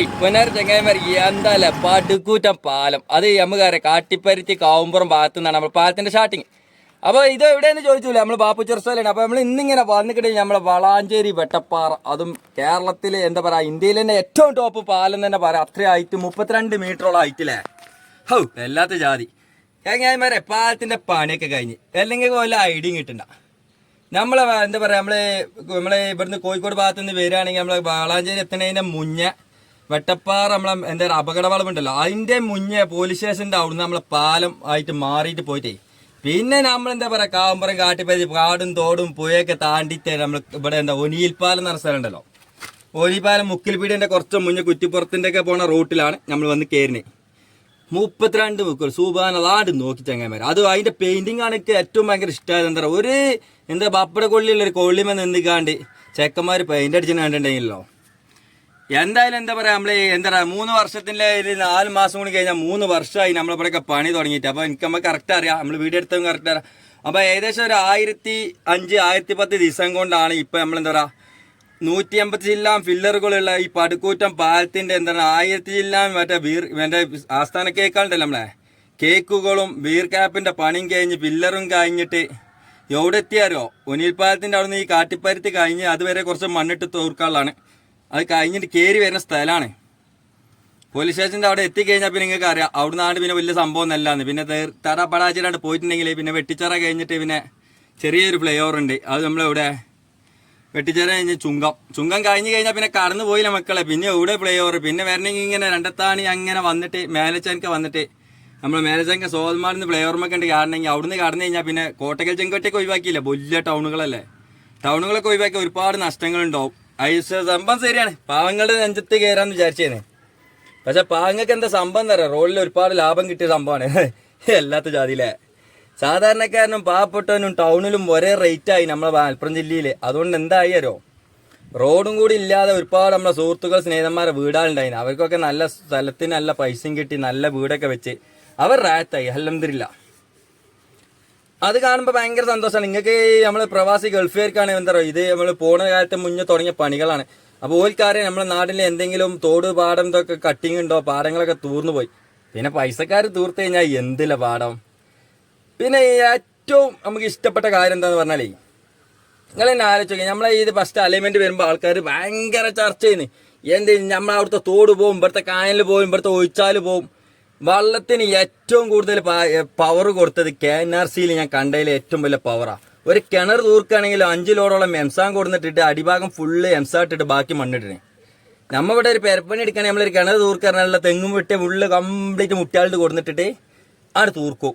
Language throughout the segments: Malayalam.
ഇപ്പനേർ ചങ്ങായിമാർ എന്താല്ലേ പടുക്കൂറ്റം പാലം. അത് നമുക്കറിയാം കാട്ടിപ്പരുത്തി കാവുമ്പുറം ഭാഗത്തു നിന്നാണ് നമ്മൾ പാലത്തിന്റെ സ്റ്റാർട്ടിങ് അപ്പോൾ ഇത് എവിടെയെന്ന് ചോദിച്ചില്ല നമ്മൾ ബാപ്പു ചെറുസലാണ് അപ്പോൾ നമ്മൾ ഇന്നിങ്ങനെ വന്നിട്ട് നമ്മളെ വളാഞ്ചേരി വെട്ടപ്പാറ അതും കേരളത്തിലെ എന്താ പറയുക ഇന്ത്യയിൽ തന്നെ ഏറ്റവും ടോപ്പ് പാലം തന്നെ പറയാം. അത്ര ഹൈറ്റ് മുപ്പത്തിരണ്ട് മീറ്ററോളം ഹൈറ്റില്ലേ ഹൗ എല്ലാത്ത ജാതി. ചങ്ങായിമാരെ പാലത്തിന്റെ പണിയൊക്കെ കഴിഞ്ഞ്. അല്ലെങ്കിൽ വല്ല ഐഡിയും കിട്ടണ്ട. നമ്മളെ എന്താ പറയാ നമ്മൾ നമ്മളെ ഇവിടുന്ന് കോഴിക്കോട് ഭാഗത്തുനിന്ന് വരികയാണെങ്കിൽ നമ്മളെ വളാഞ്ചേരി എത്തുന്നതിന്റെ മുന്നേ വെട്ടപ്പാറ നമ്മളെ എന്താ പറയുക അപകട വളവുണ്ടല്ലോ അതിന്റെ മുന്നേ പോലീസ് സ്റ്റേഷന്റെ അവിടുന്ന് നമ്മളെ പാലം ആയിട്ട് മാറിയിട്ട് പോയിട്ടേ. പിന്നെ നമ്മൾ എന്താ പറയുക കാവമ്പറം കാട്ടിപ്പതി കാടും തോടും പുഴയൊക്കെ താണ്ടിട്ട് നമ്മൾ ഇവിടെ എന്താ ഒനിയിൽപ്പാലം എന്ന് പറഞ്ഞ സ്ഥലം ഉണ്ടല്ലോ. ഒനിയിൽപ്പാലം മുക്കിൽപീടിന്റെ കുറച്ച് മുന്നേ കുറ്റിപ്പുറത്തിന്റെ ഒക്കെ പോണ റൂട്ടിലാണ് നമ്മൾ വന്ന് കയറിനെ മുപ്പത്തിരണ്ട് മുക്കൾ സൂബാനതാണ്ട് നോക്കി ചങ്ങന്മാർ അത് അതിന്റെ പെയിന്റിംഗ് ആണ് എനിക്ക് ഏറ്റവും ഭയങ്കര ഇഷ്ടമായത്. എന്താ പറയുക ഒരു എന്താ ബപ്പട കൊള്ളിയുള്ള ഒരു കൊള്ളിമ നിന്നിക്കാണ്ട് ചെക്കന്മാർ പെയിന്റ് അടിച്ചു കണ്ടിട്ടുണ്ടെങ്കിലോ. എന്തായാലും എന്താ പറയാ നമ്മൾ എന്താ പറയാ മൂന്ന് വർഷത്തിന്റെ നാല് മാസം കൂടി കഴിഞ്ഞാൽ മൂന്ന് വർഷമായി നമ്മളിവിടെയൊക്കെ പണി തുടങ്ങിയിട്ട്. അപ്പൊ എനിക്ക് നമ്മൾ കറക്റ്റ് അറിയാം. നമ്മൾ വീഡിയോ എടുത്തതും കറക്റ്റ് അറിയാം. അപ്പൊ ഏകദേശം ഒരു ആയിരത്തി അഞ്ച് ആയിരത്തി പത്ത് ദിവസം കൊണ്ടാണ് ഇപ്പൊ നമ്മൾ എന്താ പറയാ നൂറ്റി അമ്പത്തി ജില്ലാം ഫില്ലറുകളുള്ള ഈ പടുക്കൂറ്റം പാലത്തിന്റെ എന്താണ് ആയിരത്തി ജില്ലാം മറ്റേ വീർ മറ്റേ ആസ്ഥാന കേക്കാളുണ്ടല്ലോ നമ്മളെ. കേക്കുകളും വീർ ക്യാപ്പിന്റെ പണിയും കഴിഞ്ഞ് ഫില്ലറും കഴിഞ്ഞിട്ട് എവിടെ എത്തിയാരോ ഉനിൽപ്പാലത്തിന്റെ അവിടെ നിന്ന് ഈ കാട്ടിപ്പരുത്തി കഴിഞ്ഞ് അതുവരെ കുറച്ച് മണ്ണിട്ട് തോർക്കാനുള്ളതാണ്. അത് കഴിഞ്ഞിട്ട് കയറി വരുന്ന സ്ഥലമാണ് പോലീസ് സ്റ്റേഷന്റെ അവിടെ എത്തിക്കഴിഞ്ഞാൽ പിന്നെ നിങ്ങൾക്ക് അറിയാം. അവിടെ നിന്നാണ് പിന്നെ വലിയ സംഭവം എന്നല്ലാന്ന് പിന്നെ തേർ- തട പടാച്ചിലാണ്ട് പോയിട്ടുണ്ടെങ്കിൽ പിന്നെ വെട്ടിച്ചറ കഴിഞ്ഞിട്ട് പിന്നെ ചെറിയൊരു ഫ്ലൈ ഓവർ ഉണ്ട്. അത് നമ്മളിവിടെ വെട്ടിച്ചേര കഴിഞ്ഞ് ചുങ്കം. ചുങ്കം കഴിഞ്ഞ് കഴിഞ്ഞാൽ പിന്നെ കടന്നു പോയില്ല മക്കളെ. പിന്നെ എവിടെ ഫ്ലൈ ഓവർ പിന്നെ വരണമെങ്കിൽ ഇങ്ങനെ രണ്ടത്താണി അങ്ങനെ വന്നിട്ട് മേലച്ചനക്ക് വന്നിട്ട് നമ്മൾ മേലച്ചനക്ക് നിന്ന് ഫ്ലൈ ഓവർമൊക്കെ ഉണ്ട് കാണണമെങ്കിൽ അവിടുന്ന് കടന്നു കഴിഞ്ഞാൽ പിന്നെ കോട്ടക്കൽ ചെങ്കോട്ടയൊക്കെ ഒഴിവാക്കിയില്ല. വലിയ ടൗണുകളല്ലേ ടൗണുകളൊക്കെ ഒഴിവാക്കി ഒരുപാട് നഷ്ടങ്ങളുണ്ടാവും. ഐസ് സംഭവം ശരിയാണ്. പാവങ്ങളുടെ നെഞ്ചത്ത് കയറാന്ന് വിചാരിച്ചേനെ. പക്ഷെ പാവങ്ങൾക്ക് എന്താ സംഭവം തരാം റോഡിൽ ഒരുപാട് ലാഭം കിട്ടിയ സംഭവമാണ്. എല്ലാത്ത ജാതിയിലെ. സാധാരണക്കാരനും പാവപ്പെട്ടവനും ടൗണിലും ഒരേ റേറ്റ് ആയി നമ്മളെ മലപ്പുറം ജില്ലയിൽ അതുകൊണ്ട് എന്തായി അറിയോ? റോഡും കൂടി ഇല്ലാതെ ഒരുപാട് നമ്മളെ സുഹൃത്തുക്കൾ സ്നേഹിതന്മാരെ വീടാളുണ്ടായിന്. അവർക്കൊക്കെ നല്ല സ്ഥലത്തിന് നല്ല പൈസയും കിട്ടി നല്ല വീടൊക്കെ വെച്ച്. അവർ റാത്തായി അല്ലംതിരില്ല അത് കാണുമ്പോൾ ഭയങ്കര സന്തോഷമാണ്. നിങ്ങൾക്ക് നമ്മൾ പ്രവാസി ഗൾഫുകാർക്കാണ് എന്താ പറയുക ഇത് നമ്മൾ പോണ കാലത്ത് മുന്നേ തുടങ്ങിയ പണികളാണ്. അപ്പോൾ ഓൽക്കാരെ നമ്മുടെ നാട്ടിൽ എന്തെങ്കിലും തോട് പാടം ഇതൊക്കെ കട്ടിങ് ഉണ്ടോ പാടങ്ങളൊക്കെ തൂർന്നു പോയി. പിന്നെ പൈസക്കാർ തൂർത്ത് കഴിഞ്ഞാൽ എന്തില്ല പാടം? പിന്നെ ഏറ്റവും നമുക്ക് ഇഷ്ടപ്പെട്ട കാര്യം എന്താന്ന് പറഞ്ഞാലേ നിങ്ങൾ തന്നെ ആലോചിക്കുക നമ്മളെ ഇത് ഫസ്റ്റ് അലൈൻമെന്റ് വരുമ്പോൾ ആൾക്കാർ ഭയങ്കര ചർച്ച ചെയ്യുന്നു. എന്ത് നമ്മൾ അവിടുത്തെ തോട് പോകും ഇവിടുത്തെ കായലിൽ പോകും ഇവിടുത്തെ ഒഴിച്ചാൽ പോകും വള്ളത്തിന് ഏറ്റവും കൂടുതൽ പവർ കൊടുത്തത് കെ എൻ ആർ സിയിൽ ഞാൻ കണ്ടതിൽ ഏറ്റവും വലിയ പവറാ ഒരു കിണർ തൂർക്കുകയാണെങ്കിൽ അഞ്ച് ലോഡോളം എംസാൻ കൊടുത്തിട്ട് അടിഭാഗം ഫുള്ള് എംസാ ഇട്ടിട്ട് ബാക്കി മണ്ണിടണേ നമ്മളിവിടെ ഒരു പെരപ്പണി എടുക്കണേ നമ്മളൊരു കിണർ തൂർക്കാനുള്ള തെങ്ങും വിട്ട് ഫുള്ള് കംപ്ലീറ്റ് മുട്ടാളിട്ട് കൊടുത്തിട്ടിട്ട് ആണ് തൂർക്കും.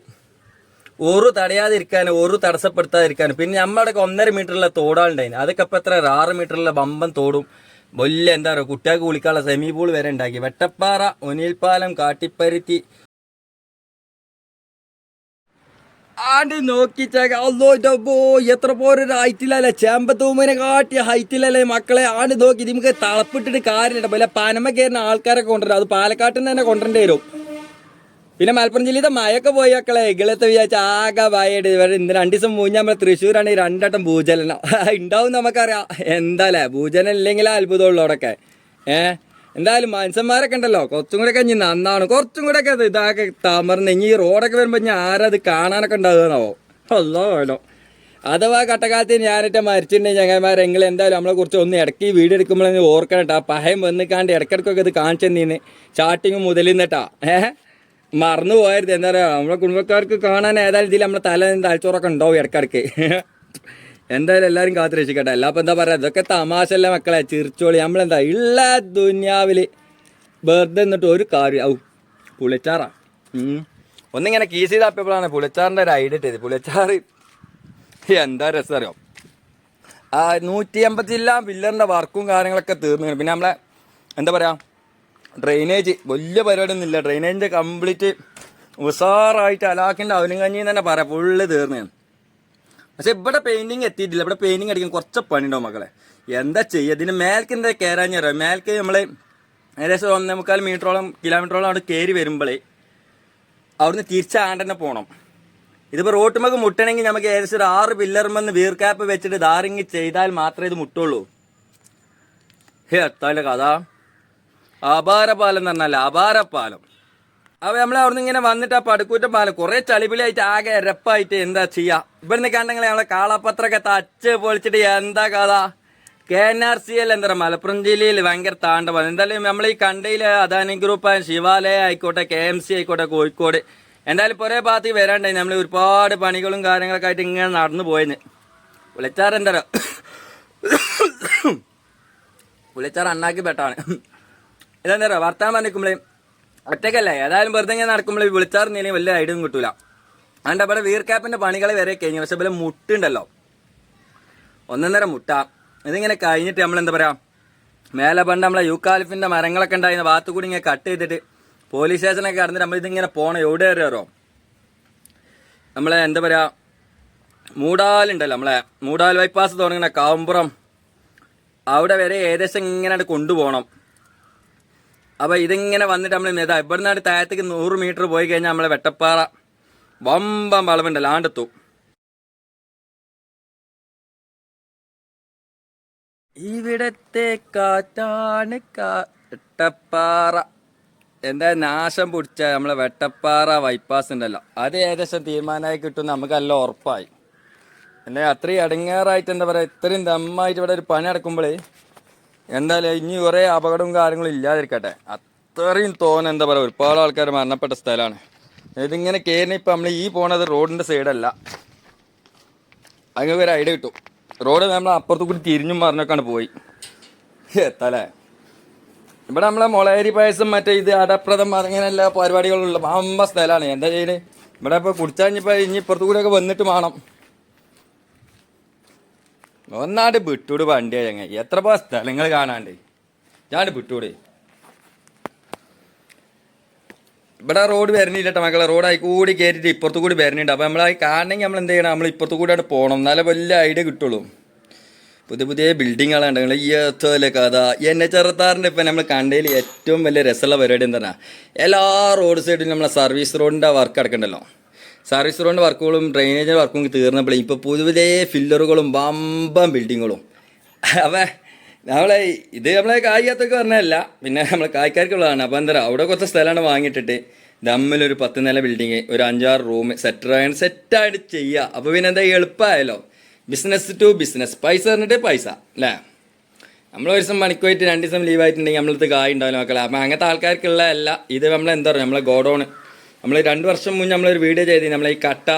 ഒരു തടയാതിരിക്കാനും ഒരു തടസ്സപ്പെടുത്താതിരിക്കാനും. പിന്നെ നമ്മുടെ ഒന്നര മീറ്ററുള്ള തോടാളുണ്ടായിന്. അതൊക്കെ ഇപ്പം എത്ര? ആറ് മീറ്ററുള്ള ബമ്പൻ തോടും. വലിയ എന്താ പറയുക കുട്ടികൾക്ക് കുളിക്കാനുള്ള സെമി പൂൾ വരെ ഉണ്ടാക്കി. വെട്ടപ്പാറ ഒനിൽപ്പാലം കാട്ടിപ്പരുത്തി. ആണ്ട് നോക്കിച്ചേക്ക അല്ലോ എത്ര പോരൊരു ഹൈറ്റിലല്ലേ ചേമ്പത്തൂമിനെ കാട്ടിയ ഹൈറ്റിലല്ലേ മക്കളെ? ആണ്ട് നോക്കി നമുക്ക് തളപ്പിട്ടിട്ട് കാര്യമില്ല. വല്ല പനമ കയറുന്ന ആൾക്കാരെ കൊണ്ടുവരും. അത് പാലക്കാട്ടിൽ നിന്ന് തന്നെ കൊണ്ടുവരേണ്ടി വരും. പിന്നെ മലപ്പുറം ജില്ലയിലെ മഴയൊക്കെ പോയി മക്കളെ. ഇകളത്തെ വിചാരിച്ച ആകെ ഭയമായിട്ട് ഇന്ന് രണ്ട് ദിവസം മുന്നേ നമ്മളെ തൃശ്ശൂരാണ് രണ്ടട്ടം ഭൂചലനം. ഉണ്ടാവും നമുക്കറിയാം. എന്താല്ലേ ഭൂചലനം ഇല്ലെങ്കിൽ അത്ഭുതമുള്ളൂ അവിടെയൊക്കെ ഏഹ് എന്തായാലും മനുഷ്യന്മാരൊക്കെ ഉണ്ടല്ലോ കുറച്ചും കൂടെ ഇനി നന്നാണ് കുറച്ചും കൂടെ ഒക്കെ തമർന്ന് ഇനി ഈ റോഡൊക്കെ വരുമ്പോൾ ഞാൻ ആരത് കാണാനൊക്കെ ഉണ്ടാകുന്നാവോ അല്ലോ വേണോ അഥവാ കട്ടക്കാലത്ത് ഞാനിട്ട് മരിച്ചിട്ടുണ്ടെങ്കിൽ ചങ്ങന്മാരെ എങ്കിൽ എന്തായാലും നമ്മളെ കുറിച്ച് ഒന്ന് ഇടയ്ക്ക് വീഡിയോ എടുക്കുമ്പോഴേ ഓർക്കണം കേട്ടോ പഹയം വന്നിക്കാണ്ട് ഇടയ്ക്കിടയ്ക്കൊക്കെ ഇത് കാണിച്ചു ചാട്ടിങ് മുതലിന്നിട്ടാ ഏഹ് മറന്നു പോയരുത് എന്താ പറയുക നമ്മളെ കുടുംബക്കാർക്ക് കാണാൻ ഏതായാലും ഇതിൽ നമ്മളെ തല തലച്ചോറൊക്കെ ഉണ്ടാവും ഇടക്കിടക്ക് എന്തായാലും എല്ലാവരും കാത്തു രക്ഷിക്കട്ടെ അല്ല അപ്പം എന്താ പറയുക ഇതൊക്കെ തമാശല്ല മക്കളെ ചിരിച്ചോളി. നമ്മളെന്താ ഉള്ള ദുന്യാവിൽ വെറുതെ എന്നിട്ട് ഒരു കാര്യം ഔ പുളിച്ചാറാ. ഒന്നിങ്ങനെ കീസ് ചെയ്ത് അപ്പിയപ്പോഴാണ് പുളിച്ചാറിന്റെ ഒരു ഐഡിയ ഇട്ടത് പുളിച്ചാറ് എന്താ രസം അറിയോ? ആ നൂറ്റി എൺപത്തി ജില്ലാ പില്ലറിന്റെ വർക്കും കാര്യങ്ങളൊക്കെ തീർന്നു. പിന്നെ നമ്മളെ എന്താ പറയുക ഡ്രെയിനേജ് വലിയ പരിപാടിയൊന്നും ഇല്ല ഡ്രെയിനേജിന്റെ കംപ്ലീറ്റ് ഉസാറായിട്ട് അലാക്കിന്റെ അവനും കഞ്ഞിന്ന് തന്നെ പറയാം ഫുള്ള് തീർന്നു. പക്ഷെ ഇവിടെ പെയിന്റിങ് എത്തിയിട്ടില്ല. ഇവിടെ പെയിന്റിങ് അടിക്കാൻ കുറച്ച് പണിയുണ്ടാവും മക്കളെ. എന്താ ചെയ്യുക? ഇതിന് മേൽക്ക് എന്താ കയറാൻ അറിയാം? മേൽക്ക് നമ്മൾ ഏകദേശം ഒന്നേ മുക്കാൽ മീറ്ററോളം കിലോമീറ്ററോളം അവിടെ കയറി വരുമ്പോഴേ അവിടുന്ന് തിരിച്ചാണ്ട് തന്നെ പോകണം ഇതിപ്പോൾ റോട്ടുമൊക്കെ മുട്ടണമെങ്കിൽ നമുക്ക് ഏകദേശം ഒരു ആറ് പില്ലർമെന്ന് വീർക്കാപ്പ് വെച്ചിട്ട് ധാരിങ് ചെയ്താൽ മാത്രമേ ഇത് മുട്ടുള്ളൂ. ഹേ എത്താല കഥ. അപാരപാലം എന്ന് പറഞ്ഞാൽ അപാരപാലം അപ്പൊ നമ്മൾ അവിടുന്ന് ഇങ്ങനെ വന്നിട്ട് ആ പടുക്കൂറ്റ പാലം കുറെ ചളിപിളിയായിട്ട് ആകെ രപ്പായിട്ട് എന്താ ചെയ്യാ? ഇവിടുന്ന് കണ്ടെങ്കിൽ നമ്മളെ കാളാപത്രമൊക്കെ തച്ച് പൊളിച്ചിട്ട് എന്താ കഥ? K N R C L എന്താ മലപ്പുറം ജില്ലയിൽ ഭയങ്കര താണ്ഡവം. എന്തായാലും നമ്മൾ ഈ കണ്ടയിൽ അദാനി ഗ്രൂപ്പ് ശിവാലയ ആയിക്കോട്ടെ കെ എം സി ആയിക്കോട്ടെ കോഴിക്കോട്. എന്തായാലും പുറേ ഭാഗത്ത് വരാണ്ടായി നമ്മൾ ഒരുപാട് പണികളും കാര്യങ്ങളൊക്കെ ആയിട്ട് ഇങ്ങനെ നടന്നു പോയെന്ന് വിളിച്ചാറെന്താ വിളിച്ചാർ അണ്ണാക്കി പെട്ടാണ് ഇതെന്താ പറയുക വർത്താൻ പറഞ്ഞിരിക്കുമ്പോഴേ ഒറ്റക്കല്ലേ? ഏതായാലും വെറുതെ ഇങ്ങനെ നടക്കുമ്പോൾ വിളിച്ചാറിഞ്ഞാലും വലിയ ഐഡിയും കിട്ടൂല. അതുകൊണ്ട് അവിടെ വീർ ക്യാപ്പിന്റെ പണികൾ വരെ കഴിഞ്ഞു. പക്ഷെ ഇവിടെ മുട്ടുണ്ടല്ലോ. ഒന്നൊന്നര മുട്ട. ഇതിങ്ങനെ കഴിഞ്ഞിട്ട് നമ്മൾ എന്താ പറയാ മേലെ പണ്ട് നമ്മളെ യൂക്കാലിഫിന്റെ മരങ്ങളൊക്കെ ഉണ്ടായിരുന്ന ഭാഗത്തു കൂടി ഇങ്ങനെ കട്ട് ചെയ്തിട്ട് പോലീസ് സ്റ്റേഷനൊക്കെ കടന്നിട്ട് നമ്മൾ ഇതിങ്ങനെ പോണ എവിടെ കയറിയോ നമ്മളെ എന്താ പറയാ മൂടാലുണ്ടല്ലോ നമ്മളെ. മൂടാൽ ബൈപ്പാസ് തുടങ്ങുന്ന കാവുമ്പുറം. അവിടെ വരെ ഏകദേശം ഇങ്ങനെ കൊണ്ടുപോകണം അപ്പൊ ഇതിങ്ങനെ വന്നിട്ട് നമ്മൾ ഇതാ ഇവിടെ നിന്നാണ് താഴത്തേക്ക് നൂറ് മീറ്റർ പോയി കഴിഞ്ഞാൽ നമ്മളെ വെട്ടപ്പാറ. വമ്പം വളവുണ്ട് ലാണ്ടെത്തു ഇവിടത്തെ കാറ്റാണ് കാട്ടപ്പാറ എന്താ നാശം പിടിച്ച നമ്മളെ വെട്ടപ്പാറ ബൈപ്പാസ് ഉണ്ടല്ലോ. അത് ഏകദേശം തീരുമാനമായി കിട്ടും നമുക്ക് ഉറപ്പായി. എന്നെ അത്രയും അടങ്ങേറായിട്ട് എന്താ പറയാ ഇത്രയും ദമ്മായിട്ട് ഇവിടെ ഒരു പണി നടക്കുമ്പോഴേ എന്തായാലും ഇനി കുറേ അപകടവും കാര്യങ്ങളും ഇല്ലാതിരിക്കട്ടെ. അത്രയും തോന്ന എന്താ പറയുക ഒരുപാട് ആൾക്കാർ മരണപ്പെട്ട സ്ഥലമാണ്. ഇതിങ്ങനെ കയറി ഇപ്പം നമ്മൾ ഈ പോണത് റോഡിന്റെ സൈഡല്ല. അങ്ങനെ ഒരു ഐഡിയ കിട്ടും. റോഡ് നമ്മൾ അപ്പുറത്ത് കൂടി തിരിഞ്ഞും മറിഞ്ഞൊക്കെയാണ് പോയി. എത്തല്ലേ? ഇവിടെ നമ്മളെ മുളയരി പായസം മറ്റേ ഇത് അടപ്രദം എല്ലാ പരിപാടികളുള്ള അമ്മ സ്ഥലമാണ്. എന്താ ചെയ്യുന്നത് ഇവിടെ ഇപ്പോൾ കുടിച്ചാഞ്ഞിപ്പോൾ ഇനി ഇപ്പുറത്തു കൂടെയൊക്കെ വന്നിട്ട് വേണം. ഒന്നാട് വിട്ടൂട് വണ്ടി ഞങ്ങ. എത്ര പോ സ്ഥലങ്ങൾ കാണാണ്ട്. ഞാണ്ട് വിട്ടൂട്. ഇവിടെ റോഡ് വരണില്ല മക്കളെ. റോഡായി കൂടി കയറ്റിട്ട് ഇപ്പുറത്ത് കൂടി വരണിണ്ട്. അപ്പോൾ നമ്മൾ കാണണമെങ്കിൽ നമ്മൾ എന്ത് ചെയ്യണം? നമ്മൾ ഇപ്പുറത്ത് കൂടെ പോകണം എന്നാലേ വലിയ ഐഡിയ കിട്ടുള്ളൂ. പുതിയ പുതിയ ബിൽഡിങ്ങുകളാണ് നിങ്ങൾ ഈ എത്തോലെ കഥ. എന്നെ ചെറുത്താറിന്റെ ഇപ്പം നമ്മൾ കണ്ടതിൽ ഏറ്റവും വലിയ രസമുള്ള പരിപാടി എന്താണ് എല്ലാ റോഡ് സൈഡിലും നമ്മളെ സർവീസ് റോഡിന്റെ വർക്ക് നടക്കണ്ടല്ലോ. സർവീസ് റോഡിന്റെ വർക്കുകളും ഡ്രെയിനേജിന്റെ വർക്കും തീർന്നപ്പോഴേ ഇപ്പോൾ പുതിയ ഫില്ലറുകളും ബമ്പം ബിൽഡിങ്ങുകളും അപ്പം നമ്മളെ ഇത് നമ്മളെ കായികത്തൊക്കെ പറഞ്ഞതല്ല പിന്നെ നമ്മൾ കായ്ക്കാർക്കുള്ളതാണ്. അപ്പോൾ എന്താ അവിടെ കുറച്ച് സ്ഥലമാണ് വാങ്ങിയിട്ടിട്ട് ദമ്മിലൊരു പത്ത് നില ബിൽഡിങ് ഒരു അഞ്ചാറ് റൂം സെറ്റ് സെറ്റായിട്ട് ചെയ്യുക അപ്പോൾ പിന്നെ എന്താ എളുപ്പമായല്ലോ ബിസിനസ് ടു ബിസിനസ് പൈസ പറഞ്ഞിട്ട് പൈസ അല്ലേ? നമ്മൾ ഒരു ദിവസം മണിക്കുമായിട്ട് രണ്ട് ദിവസം ലീവ് ആയിട്ടുണ്ടെങ്കിൽ നമ്മളടുത്ത് കായ് ഉണ്ടാവില്ല മക്കളെ. അപ്പം അങ്ങനത്തെ ആൾക്കാർക്കുള്ള അല്ല ഇത് നമ്മൾ എന്താ പറയുക നമ്മളെ ഗോഡൗൺ നമ്മൾ രണ്ട് വർഷം മുന്നേ നമ്മളൊരു വീഡിയോ ചെയ്തി നമ്മളെ ഈ കട്ട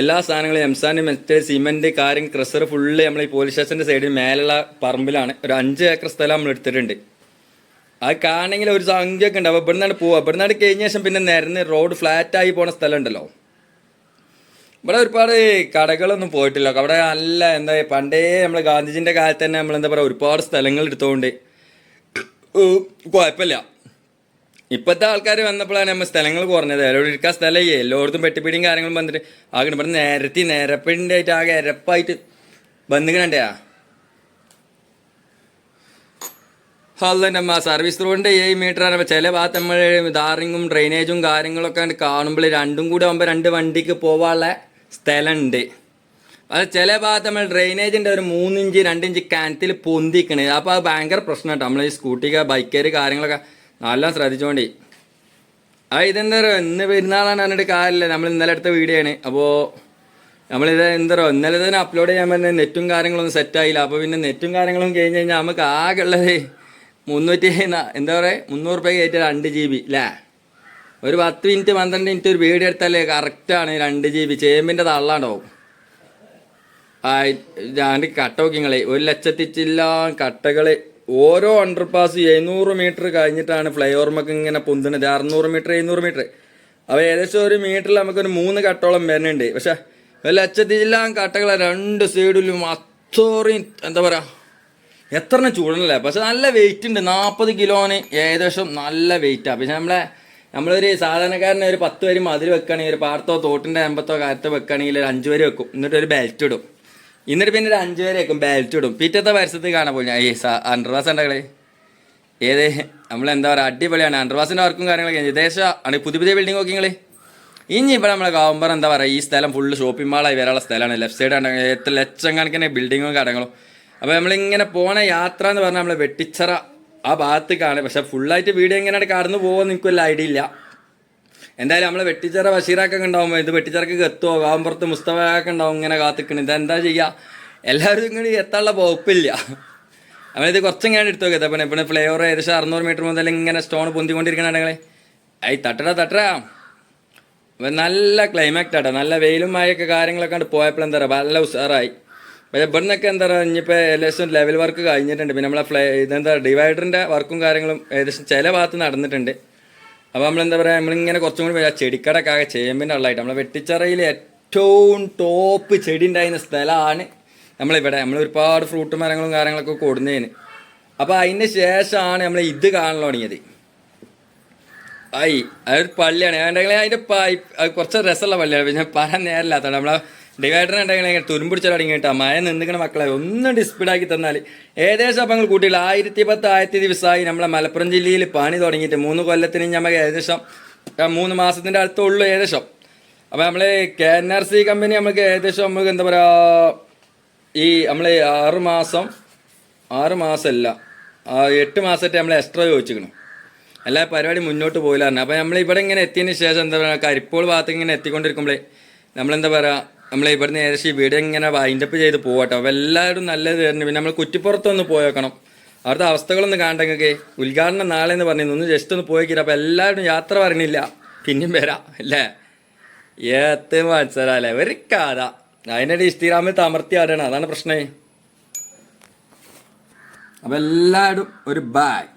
എല്ലാ സാധനങ്ങളും എംസാന്റെ മെറ്റ് സിമെന്റ് കാര്യം ക്രസർ ഫുള്ള് നമ്മൾ ഈ പോലീസ് സ്റ്റേഷന്റെ സൈഡിൽ മേലുള്ള പറമ്പിലാണ്. ഒരു അഞ്ച് ഏക്കർ സ്ഥലം നമ്മൾ എടുത്തിട്ടുണ്ട്. അത് കാണണമെങ്കിൽ ഒരു സംഖ്യ ഒക്കെ ഉണ്ട്. അപ്പോൾ ഇവിടുന്നാണ് പോവുക. നിന്നാണ് കഴിഞ്ഞ ശേഷം പിന്നെ നിരന്ന് റോഡ് ഫ്ലാറ്റ് ആയി പോണ സ്ഥലം ഉണ്ടല്ലോ. ഇവിടെ ഒരുപാട് കടകളൊന്നും പോയിട്ടില്ല. അവിടെ നല്ല എന്താ പണ്ടേ നമ്മൾ ഗാന്ധിജിന്റെ കാലത്ത് തന്നെ നമ്മൾ എന്താ പറയുക ഒരുപാട് സ്ഥലങ്ങൾ എടുത്തുകൊണ്ട് കുഴപ്പമില്ല. ഇപ്പോഴത്തെ ആൾക്കാർ വന്നപ്പോഴാണ് നമ്മൾ സ്ഥലങ്ങൾ കുറഞ്ഞത്. എല്ലാവരും സ്ഥലമേ എല്ലായിടത്തും പെട്ടിപ്പിടിയും കാര്യങ്ങളും വന്നിട്ട് ആകെ ഇവിടെ നിരത്തി നിരപ്പിന്റെ ആയിട്ട് ആകെ എരപ്പായിട്ട് വന്നിക്കണേ നമ്മ സർവീസ് റോഡിന്റെ ഏഴ് മീറ്ററാണ് അപ്പോൾ ചില ഭാഗത്ത് നമ്മൾ ധാറിങ്ങും ഡ്രെയിനേജും കാര്യങ്ങളൊക്കെ കാണുമ്പോൾ രണ്ടും കൂടെ ആകുമ്പോൾ രണ്ട് വണ്ടിക്ക് പോവാനുള്ള സ്ഥലമുണ്ട് അത് ചില ഭാഗത്ത് നമ്മൾ ഡ്രെയിനേജിന്റെ ഒരു മൂന്നിഞ്ച് രണ്ടിഞ്ച് കിണറ്റിൽ പൊന്തിക്കണേ. അപ്പോൾ അത് ഭയങ്കര പ്രശ്നം നമ്മൾ ഈ സ്കൂട്ടിക്ക് ബൈക്കേർ കാര്യങ്ങളൊക്കെ നല്ല ശ്രദ്ധിച്ചോണ്ടി. ആ ഇതെന്താ ഇന്ന് പെരുന്നാളാണ് പറഞ്ഞിട്ട് കാര്യമില്ല. നമ്മൾ ഇന്നലെ എടുത്ത വീഡിയോ ആണ്. അപ്പോൾ നമ്മളിത് എന്താ പറയുക ഇന്നലെ തന്നെ അപ്ലോഡ് ചെയ്യാൻ പറ്റുന്ന നെറ്റും കാര്യങ്ങളൊന്നും സെറ്റായില്ല അപ്പോൾ പിന്നെ നെറ്റും കാര്യങ്ങളും കഴിഞ്ഞ് കഴിഞ്ഞാൽ നമുക്ക് ആകെ ഉള്ളത് മുന്നൂറ്റി എന്താ പറയുക മുന്നൂറ് രൂപ കയറ്റി രണ്ട് ജി ബി അല്ലേ ഒരു പത്ത് മിനിറ്റ് പന്ത്രണ്ട് മിനിറ്റ് ഒരു വീഡിയോ എടുത്താലേ കറക്റ്റാണ് രണ്ട് ജി ബി ചേമ്പിന്റെ തള്ളാണ്ടാവും. ഞാൻ കട്ട നോക്കിങ്ങളെ ഒരു ലക്ഷത്തി ചില്ല കട്ടകൾ ഓരോ അണ്ടർ പാസ് എഴുന്നൂറ് മീറ്റർ കഴിഞ്ഞിട്ടാണ് ഫ്ലൈ ഓവർമൊക്കെ ഇങ്ങനെ പൊന്തുന്നത്. അറുന്നൂറ് മീറ്റർ എഴുന്നൂറ് മീറ്റർ അപ്പോൾ ഏകദേശം ഒരു മീറ്ററിൽ നമുക്കൊരു മൂന്ന് കട്ടോളം വരുന്നുണ്ട്. പക്ഷെ വല്ല ലക്ഷത്തി ചില്ല കട്ടകളെ രണ്ട് സൈഡിലും അത്രയും എന്താ പറയുക എത്ര ചൂടണല്ലേ? പക്ഷെ നല്ല വെയിറ്റ് ഉണ്ട്. നാൽപ്പത് കിലോന് ഏകദേശം നല്ല വെയിറ്റാണ് പക്ഷെ നമ്മളെ നമ്മളൊരു സാധാരണക്കാരനെ ഒരു പത്ത് വരി മതിൽ വെക്കുകയാണെങ്കിൽ ഒരു പാടത്തോ തോട്ടിന്റെ അമ്പത്തോ കാലത്തോ വെക്കുകയാണെങ്കിൽ ഒരു അഞ്ച് വരി വെക്കും. എന്നിട്ട് ഒരു ബെൽറ്റ് ഇടും. എന്നിട്ട് പിന്നെ ഒരു അഞ്ച് പേരേക്കും ബാലറ്റ് ഇടും. പിറ്റത്തെ പരിസരത്ത് കാണാൻ പോയി. ഞാൻ ഈ അണ്ടർവാസ് ഉണ്ടകളെ ഏത്? നമ്മൾ എന്താ പറയുക അടിപൊളിയാണ്. അണ്ടർവാസിന്റെ വർക്കും കാര്യങ്ങളൊക്കെ ഏകദേശം ആണ് പുതിയ പുതിയ ബിൽഡിംഗ് നോക്കി നിങ്ങൾ ഇനി ഇപ്പോൾ നമ്മളെ കാവുമ്പർ എന്താ പറയുക ഈ സ്ഥലം ഫുള്ള് ഷോപ്പിംഗ് മാളായി വരാനുള്ള സ്ഥലമാണ്. ലെഫ്റ്റ് സൈഡ് ആണ് എത്ര ലക്ഷം കണക്കിന് ബിൽഡിങ്ങും കടങ്ങളും അപ്പോൾ നമ്മളിങ്ങനെ പോണ യാത്ര എന്ന് പറഞ്ഞാൽ നമ്മൾ വെട്ടിച്ചറ ആ ഭാഗത്ത് ഭാഗത്തേക്കാണ് പക്ഷേ ഫുള്ളായിട്ട് വീഡിയോ എങ്ങനെയാണ് കടന്നു പോകുമെന്ന് എനിക്കൊരു ഐഡിയ ഇല്ല. എന്തായാലും നമ്മളെ വെട്ടിച്ചിറ ബഷീറാക്കൊക്കെ ഉണ്ടാവും ഇത് വെട്ടിച്ചിറക്ക് എത്തുമോ പുറത്ത് മുസ്തഫയൊക്കെ ഉണ്ടാവും ഇങ്ങനെ കാത്തിക്കണ്. ഇതെന്താ ചെയ്യുക എല്ലാവരും ഇങ്ങനെ എത്താനുള്ള വകുപ്പില്ല. നമ്മളിത് കുറച്ചിങ്ങനെ എടുത്തു നോക്കിയത് അപ്പം പിന്നെ ഫ്ലേവർ ഏകദേശം അറുന്നൂറ് മീറ്റർ മുതൽ ഇങ്ങനെ സ്റ്റോൺ പൊന്തിക്കൊണ്ടിരിക്കണ ഐ തട്ടടാ തട്ടടാ. അപ്പം നല്ല ക്ലൈമാക്റ്റ് ആട്ടോ. നല്ല വെയിലും മഴയൊക്കെ കാര്യങ്ങളൊക്കെ കണ്ട് പോയപ്പോൾ എന്താ പറയുക നല്ല ഉഷാറായി. പക്ഷേ ഇവിടുന്നൊക്കെ എന്താ പറയുക ഇനിയിപ്പോൾ ഏകദേശം ലെവൽ വർക്ക് കഴിഞ്ഞിട്ടുണ്ട്. പിന്നെ നമ്മളെ ഫ്ലൈ ഇതെന്താ ഡിവൈഡറിന്റെ വർക്കും കാര്യങ്ങളും ഏകദേശം ചില ഭാഗത്ത് നടന്നിട്ടുണ്ട്. അപ്പോൾ നമ്മളെന്താ പറയുക നമ്മളിങ്ങനെ കുറച്ചും കൂടി ആ ചെടിക്കടൊക്കെ ആകെ ചേമ്പിന്റെ ഉള്ളതായിട്ട് നമ്മളെ വെട്ടിച്ചറയിൽ ഏറ്റവും ടോപ്പ് ചെടി ഉണ്ടായിരുന്ന സ്ഥലമാണ് നമ്മളിവിടെ. നമ്മൾ ഒരുപാട് ഫ്രൂട്ട് മരങ്ങളും കാര്യങ്ങളൊക്കെ കൊടുന്നതിന് അപ്പോൾ അതിന് ശേഷമാണ് നമ്മൾ ഇത് കാണാൻ തുടങ്ങിയത്. ആയി അതൊരു പള്ളിയാണ്. അതിന്റെ അതിന്റെ കുറച്ച് രസമുള്ള പള്ളിയാണ്. പിന്നെ പറയാൻ നേരമില്ലാത്തതാണ് നമ്മളെ ഡിവൈഡറിന് ഉണ്ടെങ്കിൽ തുരുമ്പിടിച്ചാൽ തുടങ്ങിയിട്ടാ മഴ നിന്നിക്കണ മക്കളെ ഒന്ന് ഡിസ്പീഡാക്കി തന്നാൽ ഏകദേശം അപ്പം കൂട്ടിയില്ല. ആയിരത്തി പത്ത് ആയിരത്തി ദിവസമായി നമ്മളെ മലപ്പുറം ജില്ലയിൽ പണി തുടങ്ങിയിട്ട് മൂന്ന് കൊല്ലത്തിന് നമുക്ക് ഏകദേശം മൂന്ന് മാസത്തിന്റെ അടുത്തുള്ളൂ ഏകദേശം. അപ്പോൾ നമ്മൾ K N R C company നമുക്ക് ഏകദേശം നമുക്ക് എന്താ പറയുക ഈ നമ്മൾ ആറ് മാസം ആറ് മാസമല്ല എട്ട് മാസമായിട്ട് നമ്മൾ എക്സ്ട്രാ ചോദിച്ചിരിക്കണം എല്ലാ പരിപാടി മുന്നോട്ട് പോയില്ലായിരുന്നു അപ്പം അപ്പോൾ നമ്മൾ ഇവിടെ ഇങ്ങനെ എത്തിയതിന് ശേഷം എന്താ പറയുക കരിപ്പോൾ ഭാഗത്ത് ഇങ്ങനെ എത്തിക്കൊണ്ടിരിക്കുമ്പോഴേ നമ്മളെന്താ പറയുക നമ്മൾ ഇവിടുന്ന് ഏകദേശം ഈ വീഡിയോ ഇങ്ങനെ വൈൻഡപ്പ് ചെയ്ത് പോകട്ടോ അപ്പോൾ എല്ലാവരും നല്ലത് തരുന്നു പിന്നെ നമ്മൾ കുറ്റിപ്പുറത്തൊന്ന് പോയേക്കണം. അവിടുത്തെ അവസ്ഥകളൊന്നും കാണണ്ടെങ്കിൽ ഉദ്ഘാടനം നാളെ എന്ന് പറഞ്ഞിരുന്നു. ഒന്ന് ജസ്റ്റ് ഒന്ന് പോയിക്കില്ല അപ്പോൾ എല്ലാവരും യാത്ര പറഞ്ഞില്ല പിന്നെയും വരാം അല്ലേ? ഏത്ത് മത്സരല്ലേ ഒരു കഥ. അതിന്റെ ഇൻസ്റ്റഗ്രാമിൽ തമർത്തി ആടാണ്. അതാണ് പ്രശ്നമേ അപ്പോൾ എല്ലാവരും ഒരു ബായ്